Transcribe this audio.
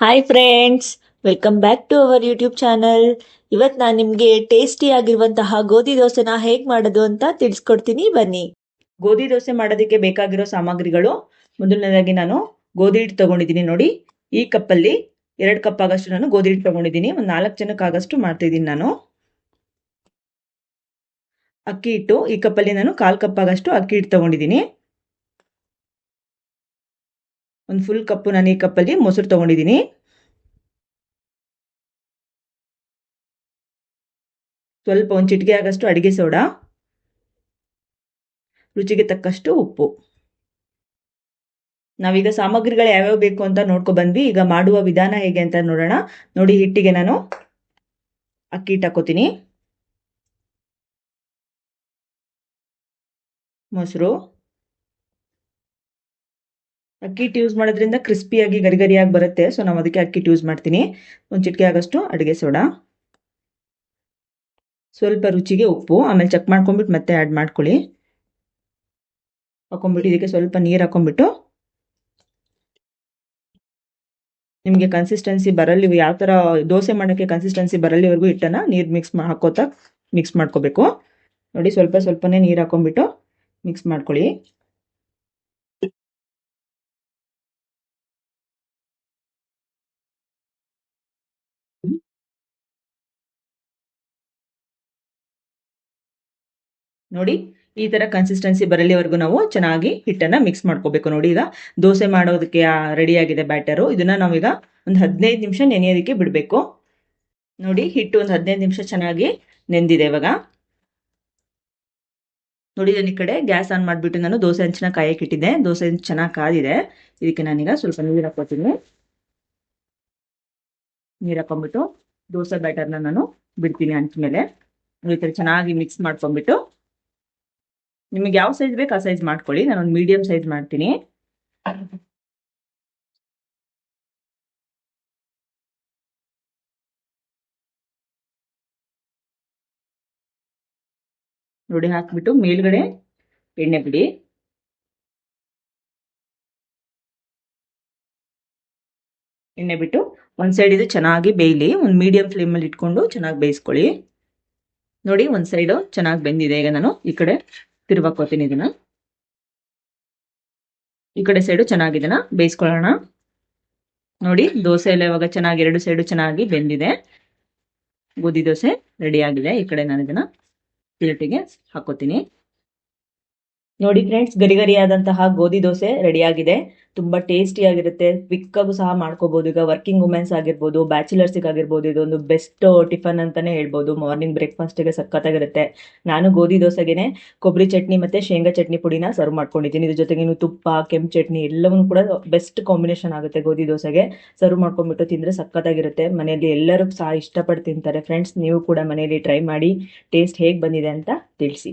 Hi friends welcome back to our YouTube channel ಇವತ್ತು ನಾನು ನಿಮಗೆ ಟೇಸ್ಟಿ ಆಗಿರುವಂತಹ ಗೋಧಿ ದೋಸೆನ ಹೇಗೆ ಮಾಡೋದು ಅಂತ ತಿಳಿಸ್ಕೊಡ್ತೀನಿ. ಬನ್ನಿ. ಗೋಧಿ ದೋಸೆ ಮಾಡೋದಕ್ಕೆ ಬೇಕಾಗಿರೋ ಸಾಮಗ್ರಿಗಳು, ಮೊದಲನೇದಾಗಿ ನಾನು ಗೋಧಿ ಹಿಟ್ಟು ತಗೊಂಡಿದ್ದೀನಿ ನೋಡಿ. ಈ ಕಪ್ಪಲ್ಲಿ ಎರಡು ಕಪ್ ಆಗಷ್ಟು ನಾನು ಗೋಧಿ ಹಿಟ್ಟು ತಗೊಂಡಿದ್ದೀನಿ. ಒಂದು ನಾಲ್ಕು ಜನಕ್ಕಾಗಷ್ಟು ಮಾಡ್ತಿದ್ದೀನಿ ನಾನು. ಅಕ್ಕಿ ಹಿಟ್ಟು, ಈ ಕಪ್ಪಲ್ಲಿ ನಾನು ಕಾಲು ಕಪ್ ಆಗಷ್ಟು ಅಕ್ಕಿ ಹಿಟ್ಟು ತಗೊಂಡಿದ್ದೀನಿ. ಒಂದು ಫುಲ್ ಕಪ್ಪು, ನಾನು ಈ ಕಪ್ಪಲ್ಲಿ ಮೊಸರು ತಗೊಂಡಿದ್ದೀನಿ ಸ್ವಲ್ಪ ಒಂದು ಚಿಟಿಕೆ ಆಗಷ್ಟು ಅಡುಗೆ ಸೋಡಾ. ರುಚಿಗೆ ತಕ್ಕಷ್ಟು ಉಪ್ಪು. ನಾವೀಗ ಸಾಮಗ್ರಿಗಳು ಯಾವ್ಯಾವ ಬೇಕು ಅಂತ ನೋಡ್ಕೊ ಬಂದ್ವಿ ಈಗ ಮಾಡುವ ವಿಧಾನ ಹೇಗೆ ಅಂತ ನೋಡೋಣ. ನೋಡಿ ಹಿಟ್ಟಿಗೆ ನಾನು ಅಕ್ಕಿ ಹಿಟ್ಟು ಹಾಕೋತೀನಿ. ಮೊಸರು. ಅಕ್ಕಿ ಹಿಟ್ಟು ಯೂಸ್ ಮಾಡೋದ್ರಿಂದ ಕ್ರಿಸ್ಪಿಯಾಗಿ ಗರಿ ಗರಿಯಾಗಿ ಬರುತ್ತೆ. ಸೊ ನಾವು ಅದಕ್ಕೆ ಅಕ್ಕಿ ಹಿಟ್ಟು ಯೂಸ್ ಮಾಡ್ತೀನಿ. ಒಂದು ಚಿಟಿಕೆ ಆಗೋಷ್ಟು ಅಡುಗೆ ಸೋಡಾ. ಸ್ವಲ್ಪ ರುಚಿಗೆ ಉಪ್ಪು. ಆಮೇಲೆ ಚೆಕ್ ಮಾಡ್ಕೊಂಬಿಟ್ಟು ಮತ್ತೆ ಆ್ಯಡ್ ಮಾಡ್ಕೊಳ್ಳಿ. ಹಾಕೊಂಬಿಟ್ಟು ಇದಕ್ಕೆ ಸ್ವಲ್ಪ ನೀರು ಹಾಕೊಂಡ್ಬಿಟ್ಟು ನಿಮಗೆ ಕನ್ಸಿಸ್ಟೆನ್ಸಿ ಬರಲಿ ಯಾವ ಥರ ದೋಸೆ ಮಾಡೋಕ್ಕೆ ಕನ್ಸಿಸ್ಟೆನ್ಸಿ ಬರಲ್ಲಿವರೆಗೂ ಹಿಟ್ಟನ್ನು ನೀರು ಮಿಕ್ಸ್ ಹಾಕೋತಾ ಮಿಕ್ಸ್ ಮಾಡ್ಕೋಬೇಕು. ನೋಡಿ ಸ್ವಲ್ಪ ಸ್ವಲ್ಪನೇ ನೀರು ಹಾಕೊಂಡ್ಬಿಟ್ಟು ಮಿಕ್ಸ್ ಮಾಡ್ಕೊಳ್ಳಿ. ನೋಡಿ, ಈ ತರ ಕನ್ಸಿಸ್ಟೆನ್ಸಿ ಬರಲಿವರೆಗೂ ನಾವು ಚೆನ್ನಾಗಿ ಹಿಟ್ಟನ್ನ ಮಿಕ್ಸ್ ಮಾಡ್ಕೋಬೇಕು ನೋಡಿ ಈಗ. ದೋಸೆ ಮಾಡೋದಕ್ಕೆ ರೆಡಿ ಆಗಿದೆ ಬ್ಯಾಟರು ಇದನ್ನ ನಾವೀಗ ಒಂದು ಹದಿನೈದು ನಿಮಿಷ ನೆನೆಯೋದಕ್ಕೆ ಬಿಡಬೇಕು. ನೋಡಿ, ಹಿಟ್ಟು ಒಂದು ಹದಿನೈದು ನಿಮಿಷ ಚೆನ್ನಾಗಿ ನೆಂದಿದೆ ಇವಾಗ. ನೋಡಿ ನಾನು ಈ ಕಡೆ ಗ್ಯಾಸ್ ಆನ್ ಮಾಡಿಬಿಟ್ಟು ನಾನು ದೋಸೆ ಹಂಚಿನ ಕಾಯಕ್ಕೆ ಇಟ್ಟಿದ್ದೆ. ದೋಸೆ ಹಂಚು ಚೆನ್ನಾಗಿ ಕಾದಿದೆ. ಇದಕ್ಕೆ ನಾನೀಗ ಸ್ವಲ್ಪ ನೀರು ಹಾಕೋತೀನಿ ನೀರು ಹಾಕೊಂಡ್ಬಿಟ್ಟು ದೋಸೆ ಬ್ಯಾಟರ್ನ ನಾನು ಬಿಡ್ತೀನಿ ಹಂಚ ಮೇಲೆ. ಈ ಥರ ಚೆನ್ನಾಗಿ ಮಿಕ್ಸ್ ಮಾಡ್ಕೊಂಡ್ಬಿಟ್ಟು ನಿಮಗೆ ಯಾವ ಸೈಜ್ ಬೇಕು ಆ ಸೈಜ್ ಮಾಡ್ಕೊಳ್ಳಿ. ನಾನು ಒಂದು ಮೀಡಿಯಂ ಸೈಜ್ ಮಾಡ್ತೀನಿ. ನೋಡಿ ಹಾಕ್ಬಿಟ್ಟು ಮೇಲ್ಗಡೆ ಎಣ್ಣೆ ಬಿಡಿ. ಎಣ್ಣೆ ಬಿಟ್ಟು ಒಂದು ಸೈಡ್ ಇದು ಚೆನ್ನಾಗಿ ಬೇಯಲಿ. ಒಂದು ಮೀಡಿಯಂ ಫ್ಲೇಮಲ್ಲಿ ಇಟ್ಕೊಂಡು ಚೆನ್ನಾಗಿ ಬೇಯಿಸ್ಕೊಳ್ಳಿ. ನೋಡಿ ಒಂದು ಸೈಡು ಚೆನ್ನಾಗಿ ಬೆಂದಿದೆ ಈಗ ನಾನು ಈ ಕಡೆ. ತಿರುವಾಕೋತೀನಿ ಇದನ್ನ. ಈ ಕಡೆ ಸೈಡು ಚೆನ್ನಾಗಿದೆನ ಬೇಯಿಸ್ಕೊಳ್ಳೋಣ. ನೋಡಿ, ದೋಸೆ ಎಲ್ಲ ಇವಾಗ ಚೆನ್ನಾಗಿ, ಎರಡು ಸೈಡು ಚೆನ್ನಾಗಿ ಬೆಂದಿದೆ. ಗೋಧಿ ದೋಸೆ ರೆಡಿ ಆಗಿದೆ. ಈ ಕಡೆ ನಾನು ಇದನ್ನ ಪ್ಲೇಟಿಗೆ ಹಾಕೋತೀನಿ. ನೋಡಿ ಫ್ರೆಂಡ್ಸ್ ಗರಿಗರಿಯಾದಂತಹ ಗೋಧಿ ದೋಸೆ ರೆಡಿ ಆಗಿದೆ. ತುಂಬಾ ಟೇಸ್ಟಿ ಆಗಿರುತ್ತೆ. ಕ್ವಿಕ್ಕಾಗೂ ಸಹ ಮಾಡ್ಕೋಬಹುದು ಈಗ ವರ್ಕಿಂಗ್ ವುಮೆನ್ಸ್ ಆಗಿರ್ಬೋದು ಬ್ಯಾಚುಲರ್ಸ್ ಆಗಿರ್ಬೋದು ಇದೊಂದು ಬೆಸ್ಟ್ ಟಿಫನ್ ಅಂತಾನೆ ಹೇಳ್ಬೋದು. ಮಾರ್ನಿಂಗ್ ಬ್ರೇಕ್ಫಾಸ್ಟ್ಗೆ ಸಖತ್ತಾಗಿರುತ್ತೆ. ನಾನು ಗೋಧಿ ದೋಸೆಗೆನೆ ಕೊಬ್ಬರಿ ಚಟ್ನಿ ಮತ್ತೆ ಶೇಂಗಾ ಚಟ್ನಿ ಪುಡಿನ ಸರ್ವ್ ಮಾಡ್ಕೊಂಡಿದ್ದೀನಿ. ಇದ್ರ ಜೊತೆಗೆ ತುಪ್ಪ, ಕೆಂಪು ಚಟ್ನಿ ಎಲ್ಲವೂ ಕೂಡ ಬೆಸ್ಟ್ ಕಾಂಬಿನೇಷನ್ ಆಗುತ್ತೆ ಗೋಧಿ ದೋಸೆಗೆ. ಸರ್ವ್ ಮಾಡ್ಕೊಂಡ್ಬಿಟ್ಟು ತಿಂದ್ರೆ ಸಖತ್ತಾಗಿರುತ್ತೆ. ಮನೆಯಲ್ಲಿ ಎಲ್ಲರೂ ಸಹ ಇಷ್ಟಪಟ್ಟು ತಿಂತಾರೆ. ಫ್ರೆಂಡ್ಸ್ ನೀವು ಕೂಡ ಮನೆಯಲ್ಲಿ ಟ್ರೈ ಮಾಡಿ ಟೇಸ್ಟ್ ಹೇಗೆ ಬಂದಿದೆ ಅಂತ ತಿಳಿಸಿ.